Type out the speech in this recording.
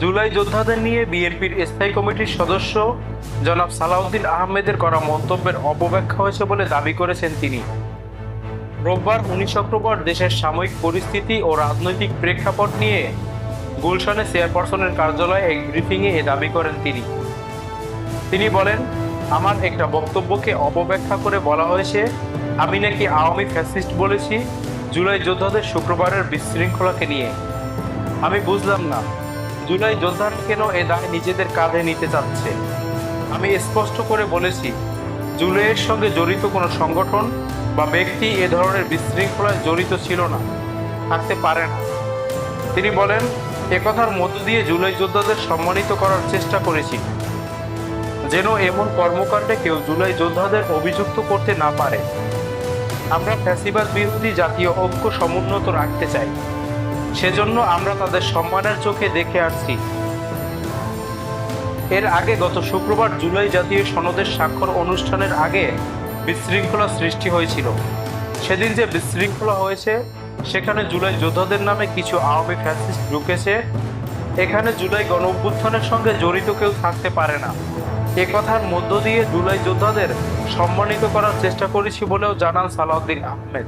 জুলাই যোদ্ধাদের নিয়ে বিএনপির স্থায়ী কমিটির সদস্য জনাব সালাউদ্দিন আহমেদের করা মন্তব্যের অপব্যাখ্যা হয়েছে বলে দাবি করেছেন তিনি। রোববার উনিশ অক্টোবর দেশের সাময়িক পরিস্থিতি ও রাজনৈতিক প্রেক্ষাপট নিয়ে গুলশানে চেয়ারপারসনের কার্যালয়ে এক ব্রিফিংয়ে এ দাবি করেন তিনি। তিনি বলেন, আমার একটা বক্তব্যকে অপব্যাখ্যা করে বলা হয়েছে, আমি নাকি আওয়ামী ফ্যাসিস্ট বলেছি, জুলাই যোদ্ধাদের শুক্রবারের বিশৃঙ্খলাকে নিয়ে। আমি বুঝলাম না। জুলাই যোদ্ধারা কেন এ দায় নিজেদের কাঁধে নিতে চাচ্ছে? আমি স্পষ্ট করে বলেছি জুলাইয়ের সঙ্গে জড়িত কোনো সংগঠন বা ব্যক্তি এ ধরনের বিশৃঙ্খলায় জড়িত ছিল না, থাকতে পারে না। তিনি বলেন একথার মধ্য দিয়ে জুলাই যোদ্ধাদের সম্মানিত করার চেষ্টা করেছি। যেন এমন কর্মকাণ্ডে কেউ জুলাই যোদ্ধাদের অভিযুক্ত করতে না পারে। আমরা ফ্যাসিবাদ বিরোধী জাতীয় ঐক্য সমুন্নত রাখতে চাই। সেজন্য আমরা তাদের সম্মানের চোখে দেখে আসছি। এর আগে গত শুক্রবার জুলাই জাতীয় সনদের স্বাক্ষর অনুষ্ঠানের আগে বিশৃঙ্খলা সৃষ্টি হয়েছিল। সেদিন যে বিশৃঙ্খলা হয়েছে, সেখানে জুলাই যোদ্ধাদের নামে কিছু আওয়ামী ফ্যাসিস্ট ঢুকেছে। এখানে জুলাই গণ অভ্যুত্থানের সঙ্গে জড়িত কেউ থাকতে পারে না। এ কথার মধ্য দিয়ে জুলাই যোদ্ধাদের সম্মানিত করার চেষ্টা করেছি বলেও জানান সালাউদ্দিন আহমেদ।